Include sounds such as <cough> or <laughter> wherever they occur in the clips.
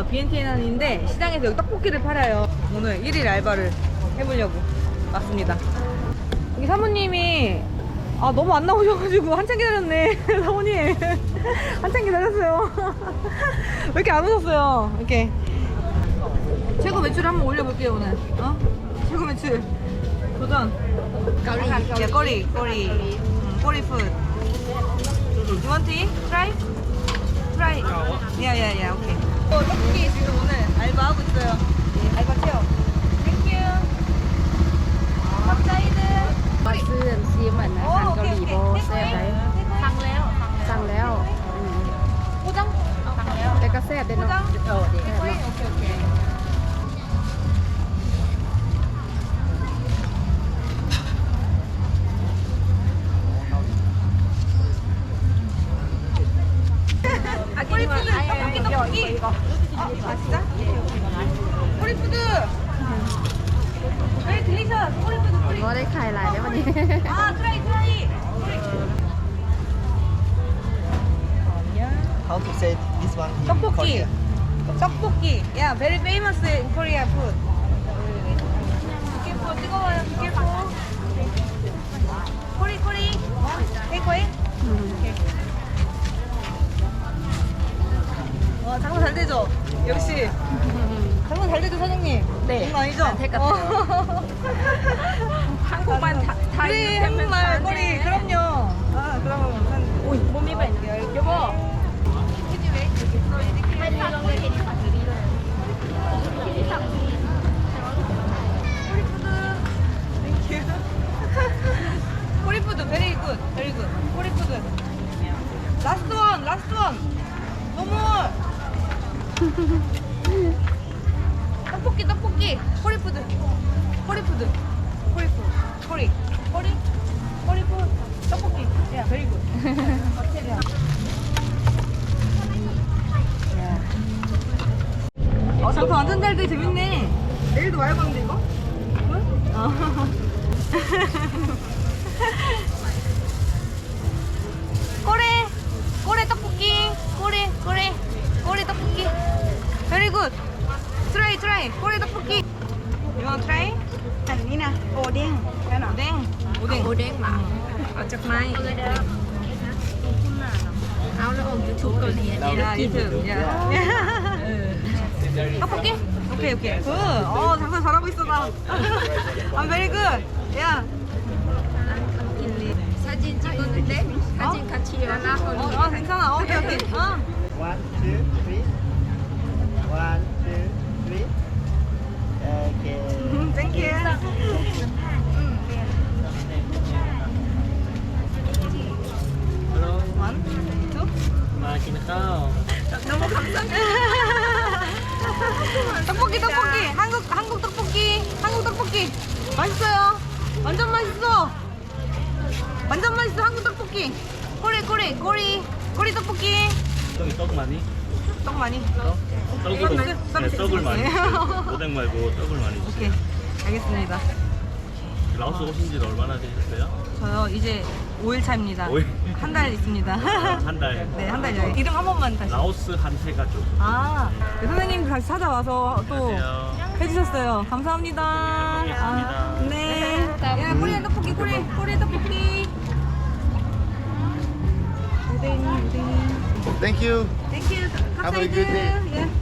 여기는요 비엔티엔인데 시장에서 여기 떡볶이를 팔아요. 오늘 1일 알바를 해보려고 왔습니다. 여기 사모님이 아 너무 안 나오셔가지고 한참 기다렸네. <laughs> 사모님. <laughs> 한참 기다렸어요. <laughs> 왜 이렇게 안 오셨어요? 이렇게. 최고 매출 한번 올려볼게요 오늘. 어? 최고 매출. 도전. 꼬리 꼬리. 음, 꼬리 푸드. You want to eat? Try? Try. 야야야 오 어, 떡볶이 지금 오늘 알바하고 있어요. 예, 알바 체험 떡볶이 아, 아 진짜? 꼬리푸드 왜 들리셔 꼬리푸드 꼬리 đi 아 트라이 트라이 How to say this one in 떡볶이 Korea? 떡볶이 yeah very famous in Korea food 기계포 뜨거워요 기계포 꼬리 꼬리 테이크웨이 와 장사 잘 되죠? 역시. 장사 잘 되죠 사장님? 네. 장난 아니죠? 잘될것 같아요. 한국말 다, 다 그래 한국말 꼬리 그럼요. 아 그러면 한 Ui, bố mi bệnh 여보. 꼬리푸드. 베리 굿 베리 굿 꼬리푸드. 라스트 원 라스트 원 떡볶이 떡볶이 꼬리푸드 꼬리푸드 꼬리푸드 꼬리 꼬리 꼬리푸드 떡볶이 야 베리 굿 어, 완전 잘 돼. 재밌네. 내일도 와야 하는데 이거? 응? 어. <laughs> 꼬레! 꼬레 떡볶이! 꼬레, 꼬레, 꼬레 떡볶이. Very good. Try, try. 꼬레 떡볶이. You want try? Nina, ô đen, cái nào? 오뎅. 오뎅. Áo nó ôm YouTube rồi liền 야, 유튜브. 야. 떡볶이? 오케이, 오케이. 굿. 어, 장사 잘하고 있어, 나. I'm very good. 야. 사진 찍었는데 사진 같이 연락 어, 어, 괜찮아. 오케이, 오케이. 어. One, two, three. One, two, three. Okay. <laughs> Thank you. Hello. One, two. 마신 카오. 너무 감사합니다. 떡볶이 떡볶이 한국 한국 떡볶이 한국 떡볶이 맛있어요. 완전 맛있어. 완전 맛있어 한국 떡볶이. 꼬리 꼬리 꼬리 꼬리 떡볶이. 떡이 떡 많이? 떡 많이. 떡? 떡으로 네, 네, 떡을 많이 네. 주세요 오뎅 말고 떡을 많이 오케이. 주세요 알겠습니다. 라오스 오신 지 얼마나 되셨어요? 저요, 이제 5일 차입니다. 오일? 한 달 있습니다. 한 달 <laughs> 네, 한 달 여행. 이름 한 번만 다시. 라오스 한세 가족 아, 네, 선생님 다시 찾아와서 또 안녕하세요 해주셨어요. 감사합니다. 네, 아. 네. 야, 꼬리 떡볶이, 꼬리, 꼬리 떡볶이. 오뎅, 오뎅. Thank you. Thank you. Have a good day. Yeah.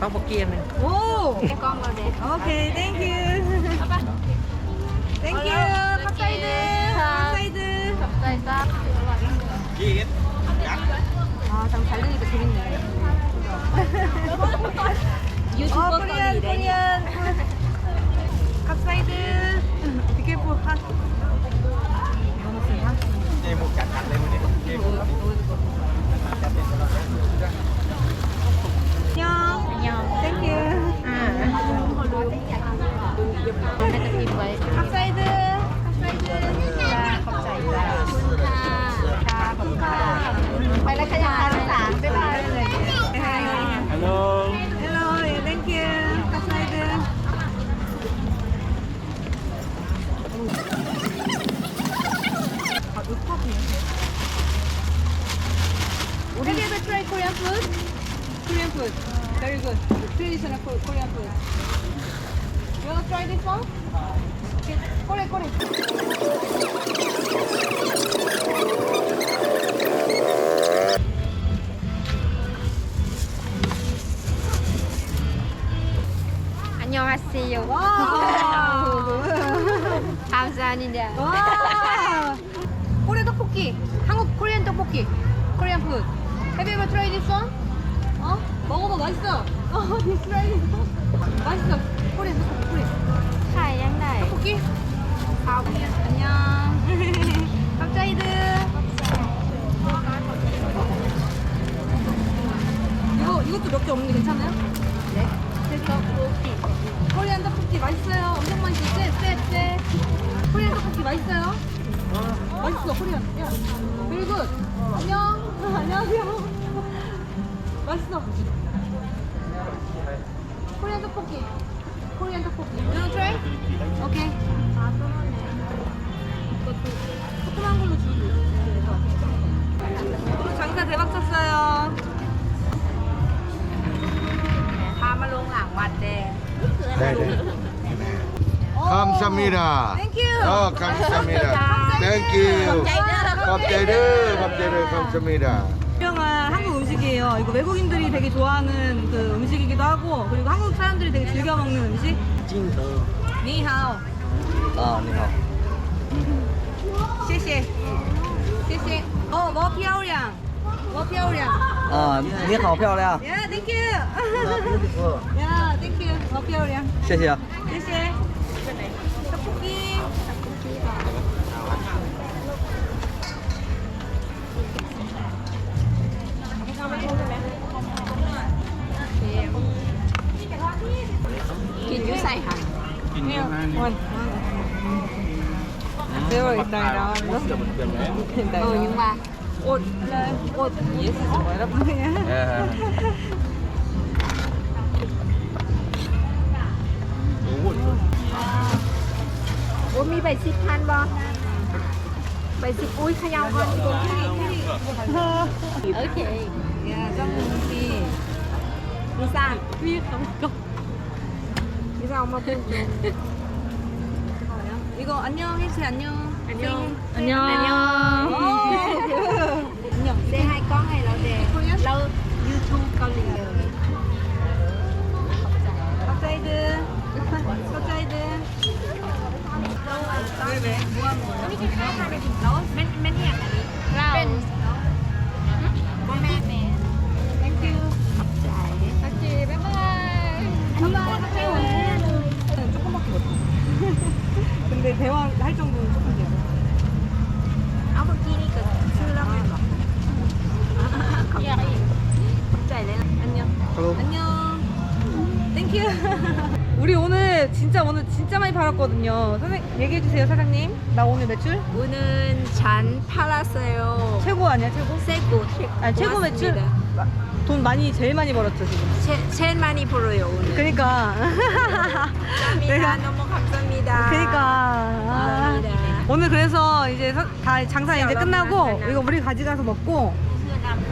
떡볶이. 떡볶이 mình 오. 오케이, 땡큐. 땡큐. 컵사이드. Đây ta 아, 장잘 되니까 재밌네. 어, 코리안, gì đấy nhỉ? 코리안. Traditional Ko- Korean food. You wanna try this one? Okay. Kore, kore. 안녕하세요. 와. 감사합니다. 와. 코리안 떡볶이. 한국 코리안 떡볶이. 코리안 푸드. Have you ever tried this one? 어? 먹어봐 맛있어. 어, 디스라이. 맛있어. 꼬리 해서 꼬리. 하이, 양날. 떡볶이? 아, 안녕. 갑자이드. 이거, 이것도 몇 개 없는 게 괜찮아요? 네. 됐어. 떡볶이. 코리안 떡볶이 맛있어요. 엄청 맛있지? 쎄, 쎄. 코리안 떡볶이 맛있어요? 맛있어, 코리안. 야. 빌굿. 안녕. <laughs> 안녕하세요. 맛있어. 코리안 떡볶이. 코리안 떡볶이. 오케이. 조그만 걸로 주고. 오늘 장사 대박 쳤어요. 다음을 롱랑 감사합니다. 감사합니다. 감사합니다. 감사합니다. 감사합니다. 유명한 한국 음식이에요. 이거 외국인들이 되게 좋아하는 그 음식이기도 하고 그리고 한국 사람들이 되게 즐겨 먹는 음식. 金德 니하오. 啊，你好。谢谢.谢谢. 어, 뭐漂亮.뭐漂亮.啊，你好漂亮， Yeah, thank you. yeah, <laughs> thank you. 뭐漂亮.谢谢。谢谢. 떡볶이. Nhìn dưới say กินยุ่ใส่ค่ะกินเยอะมากเลย Det var ikke deg, da. Det var jo meg. Årlige svaret på det. Hvor mye basic kan være? Basic, oi, ขยาวก่อนพี่ Okay. 야, 쌍둥이. 이상. 위에 감고. 이상 엄마 돈 줘. 이거 안녕 해주세요. 안녕. 안녕. 안녕. 안녕. 안녕. 내 hai con này là để lâu YouTube Korea. 갑자기들. 갑자기들. 너무 맛있다. 왜 왜? 진짜 오늘 진짜 많이 팔았거든요. 선생 얘기해 주세요, 사장님. 나 오늘 매출 오늘 잔 팔았어요. 최고 아니야, 최고? 최고, 최고. 아니, 최고 매출? 돈 많이 제일 많이 벌었죠, 지금. 제, 제일 많이 벌어요, 오늘. 그러니까. 감사합니다. <laughs> 너무 감사합니다. 그러니까. 아. 감사합니다. 오늘 그래서 이제 서- 다 장사 이제 끝나고 이거 우리 가져가서 먹고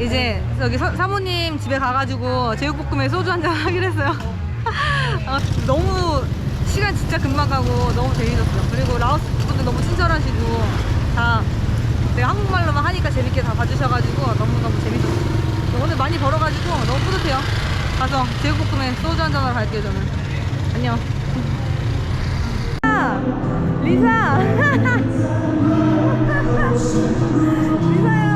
이제 여기 서- 사모님 집에 가가지고 제육볶음에 소주 한잔 <laughs> 하기로 했어요. <laughs> 어, 너무 시간 진짜 금방 가고 너무 재밌었어요. 그리고 라오스 분들 너무 친절하시고 다 내가 한국말로만 하니까 재밌게 다 봐주셔가지고 너무너무 재밌었어요. 오늘 많이 벌어가지고 너무 뿌듯해요. 가서 제육볶음에 소주 한잔 하러 갈게요, 저는. 안녕. 리사! <laughs> 리사야!